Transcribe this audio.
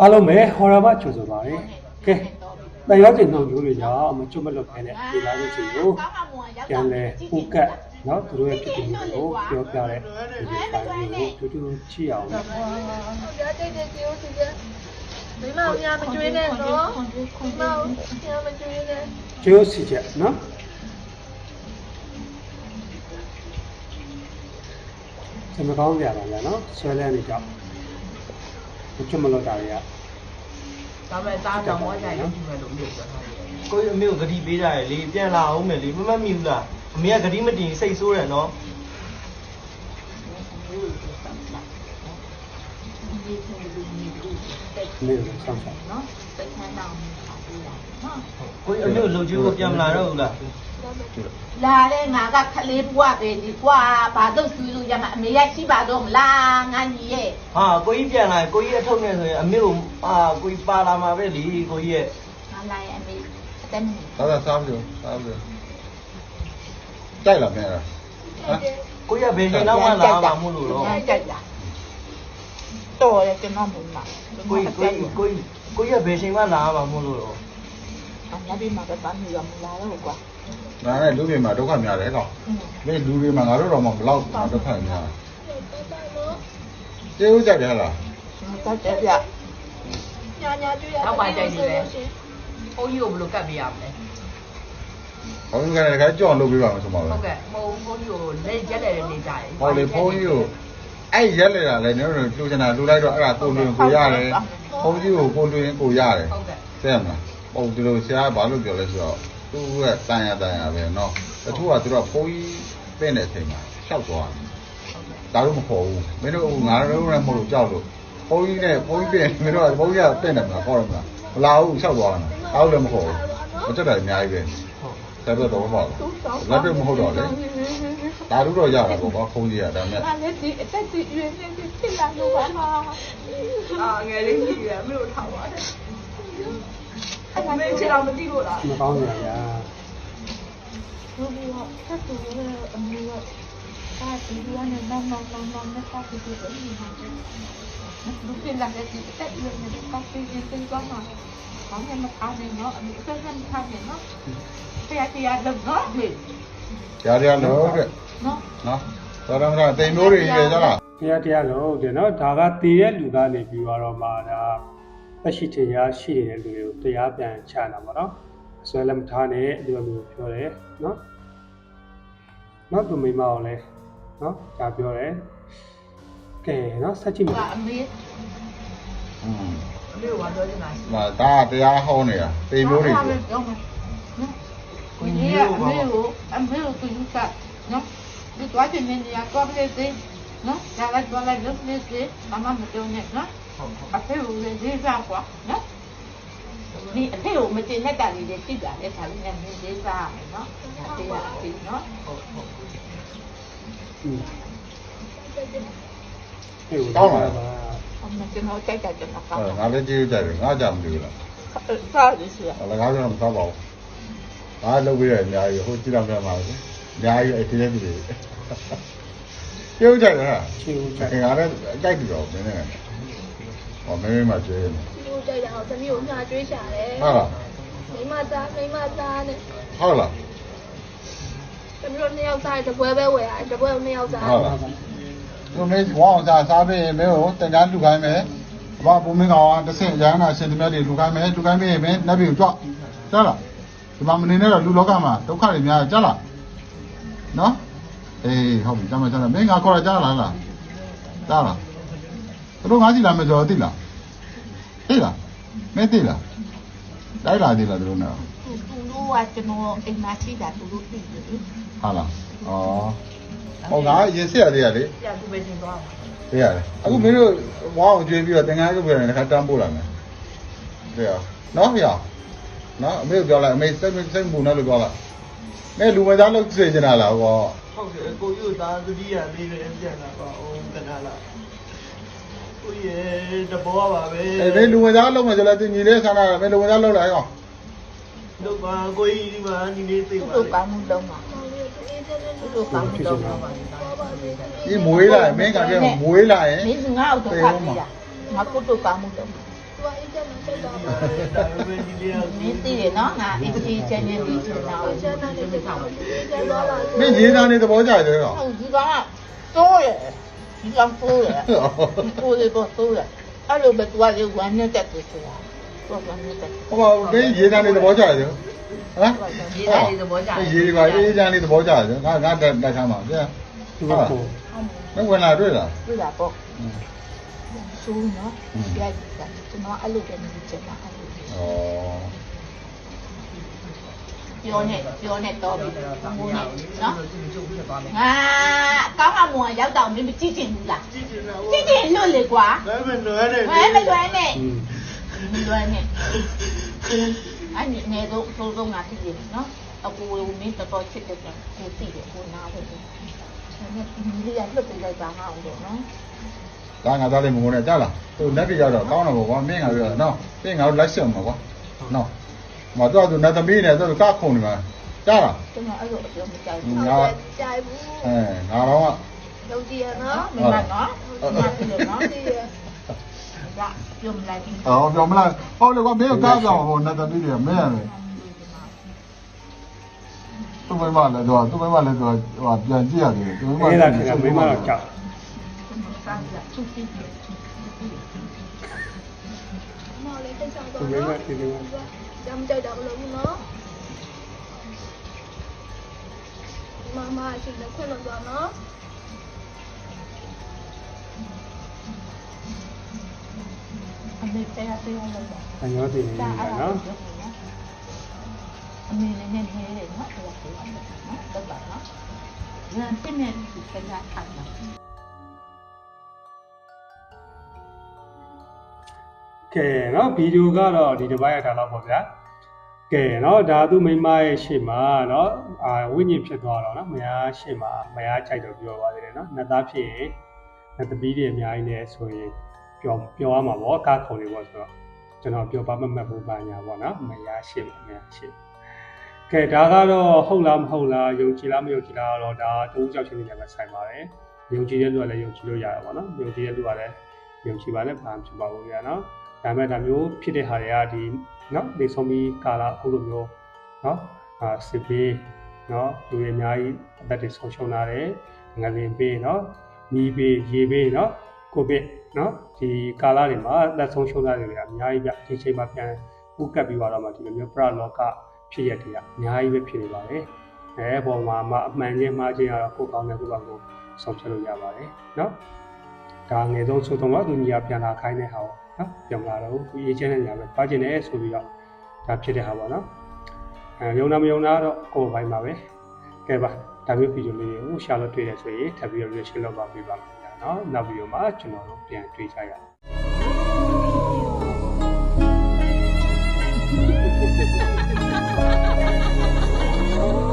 အားလုံးပဲဟော်ရာမကြိုဆိုပါရစေ။ကဲ။တရားကျင့်နှောင်ကြိုးတွေကြောင့်မကျွတ်မလွတ်ခဲနဲ့ဒီလာလို့ရှိကိုပြန်လဲဟူကတ်နော်သူတို့ရဲ့ဖြစ်ပြီးကိုပြောပြတဲ့ဒီဖိုင်ကိုတူတူချီအောင်နော်။ပြောတဲ့တဲ့ကျိုးစီကမိမများမကျွေးနဲ့နော်။မိမများမကျွေးနဲ့။ကျိုးစီချက်နော်။ကျွန်မကောင်းကြပါလားနော်ဆွဲလန်းနေကြောက် မကျွတ်မလွတ်တာတွေကဒါပေမဲ့သားကြောင့်မောကြရုပ်ကြည့်မယ်လို့မျိုးပြောထားတယ်ကိုကြီးအမေကိုဂတိပေးကြရလေပြန်လာအောင်မယ်လေမမတ်မိဘူးလားအမေကဂတိမတင်စိတ်ဆိုးတယ်နော်နေလို့ဆောင်းဆောင်းနော်စိတ်ချမ်းသာအောင်ပါပေးတာနော် ကိုကြီးအမေကိုလှုပ်ချိုးကိုပြန်မလာတော့ဘူးလားလာတဲ့ငါကခလေးဘွားပဲဒီကွာဘာလို့ဆွေးလို့ရမှာအမေရရှိပါတော့မလားငါကြီးရဲ့ဟာကိုကြီးပြန်လာကိုကြီးအထုပ်နဲ့ဆိုရင်အမေကိုအာကိုကြီးပါလာမှာပဲလေကိုကြီးရဲ့ငါလာရင်အမေအသက်မီဒါသာစားပြီးစားပြီးတိုက်လာမယ်လားဟမ်ကိုကြီးကဘယ်ချိန်တော့မှလာမှာမို့လို့တော့ကြိုက်လားတော်ရကျွန်တော်မမကိုကြီးကိုကြီးကိုကြီးကိုကြီးကဘယ်ချိန်မှလာမှာမို့လို့တော့ ငါဒီမှာပဲပန်းနေရမလာတော့ကွာငါနဲ့လူတွေမှာဒုက္ခများတယ်ကောင်မင်းလူတွေမှာငါတို့တော့မဘလောက်ဒုက္ခများကျေးဥကြတယ်လားတော့တဲ့ပြညာညာ追呀，ဘုန်းကြီးကိုဘယ်လိုကတ်ပေးရမလဲဘုန်းကြီးကလည်းခါကြောက်လုပ်ပေးပါမယ်ဆိုမှာပဲဟုတ်ကဲ့ဟိုဘုန်းကြီးကိုလက်ရက်တယ်နေကြတယ်ဟောလေဘုန်းကြီးကိုအဲ့ရက်လေတာလေကျွန်တော်တို့လူချင်တာလူလိုက်တော့အဲ့ဒါကိုလွင်ကိုရတယ်ဘုန်းကြီးကိုကိုလွင်ကိုရတယ်ဟုတ်ကဲ့သိရမလား ဟိုသူတို့ဆရာကဘာလို့ပြောလဲဆိုတော့သူကတန်ရတန်ရပဲเนาะအထူးကသူတို့ကဘုန်းကြီးပြင့်တဲ့အချိန်မှာရှောက်သွားတယ်ဒါတို့မခေါ်ဘူးမင်းတို့ငါတို့လည်းမဟုတ်လို့ကြောက်လို့ဘုန်းကြီးနဲ့ဘုန်းကြီးပြင့်မင်းတို့ကဘုန်းကြီးကပြင့်တယ်မလားခေါ်တယ်မလားမလာဘူးရှောက်သွားတယ်အားလည်းမခေါ်ဘူးအတက်တာအများကြီးပဲဆက်ပြတော့မှာလက်ပြမဟုတ်တော့လေဒါတို့တော့ရတာပေါ့ကွာဘုန်းကြီးကဒါမဲ့ဒါလည်းဒီအသက်ကြီးရွယ်နေဖြစ်လာလို့ပါအာငယ်လေးကြီးရမလို့ထောက်ပါတယ် မမေချင်တော့မသိလို့လားမကောင်းပါဗျာဘူဘူကဖတ်သူရဲ့အမေကပါတီကလည်းနောင်နောင်နောင်နောင်နဲ့ဖတ်သူကိုအမေဟာလူကလည်းတိတက်ရနေတဲ့ကောက်ပီကြီးတင်သွားမှာဘာမှမထားနိုင်တော့အမေအဆက်ဆက်မထားနိုင်တော့တရားတရားလုပ်တော့ဒီတရားတရားလုပ်တဲ့နော်နော်တော်ရမလားတိမ်မျိုးတွေရေကြလားတရားတရားလုပ်တယ်နော်ဒါကတည်တဲ့လူကနေပြီးတော့မှဒါ အရှိတရားရှိနေတဲ့လူတွေကိုတရားပြန်ချတာပေါ့နော်အစွဲလည်းမထားနဲ့ဒီလိုမျိုးပြောတယ်နော်နောက်သူမိမအောင်လဲနော်ဒါပြောတယ်ကဲနော်ဆက်ကြည့်မယ်ကအမေอืมအမေကပြောချင်တာရှိမာဒါတရားဟောနေတာတိမ်မျိုးတွေကြီးပြောမယ်နော်ကိုကြီးကအမေကိုအမေကိုသူကနော်ဒီတော့တင်နေရကောပလေးစေနော်ဒါလည်းတော့လည်းလုပ်နေစေမမမတုံးနဲ့နော် အဖေကိုလည်းလေးစားကွာနော်ဒီအဖေကိုမတင်တဲ့တာလေးတွေရှိတာလေဒါလေးနဲ့နေလေးစားရမယ်နော်အဖေကအဖေနော်อืมဟေးကောင်းပါလားအမကျွန်တော်ကြိုက်တာကျွန်တော်ကောင်းငါလည်းကြည့်ကြတယ်ငါကြောင်မကြည့်ဘူးလားစားရစီအလကားကျွန်တော်မသောပါဘူးငါလုပ်ပြီးရအများကြီးဟိုကြည့်တော့ပြန်ပါဘူးအများကြီးအဲ့ဒီလေးတွေပြုတ်ကြတယ်ဟာချီဦးကြငါလည်းကြိုက်ပြီးတော့မင်းနဲ့ ဟောမင်းမမကျွေးနေဒီလိုကြိုက်တာဟောသမီးကိုငါတွေးရှာတယ်ဟုတ်လားမိမစားမိမစားနဲ့ဟုတ်လားသမီးတို့နှစ်ယောက်စားတယ်တပွဲပဲဝယ်ရတယ်တပွဲကိုနှစ်ယောက်စားဟုတ်လားသူမင်းဝအောင်စားစားပြီးမင်းကိုတင်ကားလူခိုင်းမယ်ဘာပုံမင်းကောင်ကတစ်ဆင့်ရဟန္တာရှင်သမီးတွေလူခိုင်းမယ်လူခိုင်းပြီးရင်မင်းနတ်ပြည်ကိုကြွကြားလားဒီမှာမနေနဲ့တော့လူလောကမှာဒုက္ခတွေများကြားလားနော်အေးဟုတ်ပြီကြားမကြားလားမင်းငါခေါ်ရကြားလားလားကြားလား သူတို့ငါစီလာမယ်ဆိုတော့သိလားသိလားမင်းသိလားလိုက်လာသေးလားသူတို့နဲ့သူတို့ကကျွန်တော်အိမ်မှာရှိတာသူတို့သိတယ်ဟာလားဩဟောငါရင်ဆက်ရသေးရလေပြန်သူပဲချင်းသွားပါသိရတယ်အခုမင်းတို့ဝါအောင်ကျွေးပြီးတော့တင်ငန်းကုတ်ပြန်တယ်ခါတန်းပို့လာမယ်သိရနော်ဖေနော်အမေကိုပြောလိုက်အမေစိတ်စိတ်မူနဲ့လို့ပြောလိုက်မဲလူမသားလို့သိချင်တာလားဟောဟုတ်တယ်ကိုကြီးကသာသတိရသေးတယ်ပြန်လာပါဦးတနာလားကိုကြီး ရဲ့တဘောပါပဲအဲမဲလူမသားလို့မဆိုလဲသူညီလေးဆန္ဒမဲလူမသားလို့လိုက်အောင်တို့ပါကိုကြီးဒီမှာဒီနေ့သိသူပါတို့ကောင်းမှုလုံးမှာသူတို့ကောင်းမှုလုံးမှာဒီမွေးလာရင်မင်းကပြောမွေးလာရင်မင်းငါ့အောက်တော့ဖတ်ပြီးတာငါကိုတို့ကောင်းမှုလုံးမှာသူကအေးချမ်းနေစိတ်တော့ပါဒါပေမဲ့ဒီလေးကမင်းသိတယ်နော်ငါအေးအေးချမ်းချမ်းလေးချင်တာအေးချမ်းနေစိတ်တော့အေးချမ်းသွားပါစေမင်းရေးသားနေသဘောကျတယ်ကောဟုတ်ဒီကောင်ကစိုးရ ဒီကောင်စိုးရဒီကိုလေးကိုစိုးရအဲ့လိုပဲသူကလေဝမ်းနဲ့တက်တယ်ဆိုတာသူကဝမ်းနဲ့တက်ဟိုမှာမင်းရေးသားနေသဘောကျတယ်ဟမ်ရေးတာလေးသဘောကျတယ်ရေးပါအေးချမ်းလေးသဘောကျတယ်ငါငါတက်တက်ခမ်းပါဗျာသူကကိုမင်းဝင်လာတွေ့လားတွေ့တာပေါ့စိုးနော်ပြလိုက်တာကျွန်တော်အဲ့လိုပဲနေချင်တာအဲ့လိုဩ ပြောနေပြောနေတော့ပြီငိုနေနော်ငါကောင်းကမွန်ရောက်တော့မင်းမကြည့်ချင်ဘူးလားကြည့်နေတာကြည့်ချင်လွတ်လေကွာဒါပေမဲ့လွယ်တယ်ဟဲ့မလွယ်နဲ့อืมမလွယ်နဲ့အဲ့ဒီနေတော့သုံးသုံးငါသိတယ်နော်အကူကိုမင်းတော်တော်ချစ်တယ်ကိုသိတယ်ကိုနားတယ်အဲ့ဒါဒီရလွတ်ပေးလိုက်တာငါ့အောင်တော့နော်ဒါငါသားလေးမငုံနဲ့ကြားလားသူလက်ပြရောက်တော့ကောင်းတော့ကွာမင်းငါပြောနော်မင်းငါတို့လိုက်ဆက်မှာကွာနော် မတော်သူနတ်သမီးနဲ့သူကခုံနေမှာကြားလားကျွန်တော်အဲ့လိုအပြောမကြိုက်ငဘူးါကြိုက်ဘူးအဲငါတော့ယုံကြည်ရနော်မင်းမနော်ငါသိတယ်နော်ကြည်ရဒါပြောမလိုက်ဘူးအော်ပြောမလားဟုတ်လေကွာမင်းကားဆောင်ဟိုနတ်သမီးတွေကမင်းရတယ်သူ့မိမလည်းတော့သူ့မိမလည်းတော့ဟိုပြန်ကြည့်ရတယ်သူ့မိမအဲ့ဒါကမိမတော့ကြောက်စားကြသူသိတယ်မော်လေးတိတ်ဆောင်သူသွားမိမနော်ဒီလိုကြမ်းကြို က်တာမလို့ဘူးနော်မမအရှိနဲ့ခွင့်လို့သွားနော်အမေဖဲရသေးအောင်လုပ်တာအညောတည်နေဒါနေတာအဲ့ဒါနော်ပြောနေနော် ကလည်းထားတာကဲနော်ဗီဒီယိုကတော့ဒီတစ်ပိုင်းရတာတော့ပေါ့ဗျာကဲနော်ဒါသူမိမရဲ့ရှေ့မှာနော်အာဝိညာဉ်ဖြစ်သွားတော့နော်မယားရှေ့မှာမယားကြိုက်တော့ပြောပါသေးတယ်နော်နှစ်သားဖြစ်ရင်နှစ်သမီးတွေအများကြီးနဲ့ဆိုရင်ပြောပြောရမှာပေါ့ကားခုံတွေပေါ့ဆိုတော့ကျွန်တော်ပြောပါမမှတ်ဘူးပါညာပေါ့နော်မယားရှေ့မှာမယားရှေ့ကဲဒါကတော့ဟုတ်လားမဟုတ်လားယုံကြည်လားမယုံကြည်လားတော့ဒါတူးကြောက်ချင်းတွေနဲ့ပဲဆိုင်ပါတယ်ယုံကြည်တဲ့လူကလည်းယုံကြည်လို့ရတာပေါ့နော်ယုံကြည်တဲ့လူကလည်းယုံကြည်ပါနဲ့ဘာမှဖြစ်ပါဘူးကြာနော် ဒါပေမဲ့ဒါမျိုးဖြစ်တဲ့ဟာတွေကဒီနော်နေဆုံးပြီးကာလအခုလိုမျိုးနော်အာစစ်ပေးနော်လူတွေအများကြီးအသက်တွေဆုံးရှုံးလာတယ်ငလင်ပေးနော်မိပေးရေပေးနော်ကိုဗစ်နော်ဒီကာလတွေမှာအသက်ဆုံးရှုံးလာတွေကအများကြီးပြဒီချိန်မှာပြန်ဥကပ်ပြီးသွားတော့မှဒီလိုမျိုးပရလောကဖြစ်ရတဲ့အများကြီးပဲဖြစ်နေပါတယ်အဲပေါ်မှာမှအမှန်ချင်းမှားချင်းရတော့ကိုကောင်းတဲ့ကိုပါကိုဆုံးဖြတ်လို့ရပါတယ်နော်ဒါငယ်ဆုံးဆုံးတော့သူညီအပြန်လာခိုင်းတဲ့ဟာကို နော်ပြောင်းလာတော့သူရေးချမ်းတဲ့ညာပဲပါကျင်တယ်ဆိုပြီးတော့ဒါဖြစ်တဲ့ဟာပေါ့နော်အဲယုံနာမယုံနာတော့ကိုယ်ပိုင်းပါပဲကဲပါဒါမျိုးဗီဒီယိုလေးကိုရှာလို့တွေ့တယ်ဆိုရင်ထပ်ပြီးတော့ share လုပ်ပါပေးပါမယ်နော်နောက်ဗီဒီယိုမှာကျွန်တော်တို့ပြန်တွေ့ကြရအောင် Oh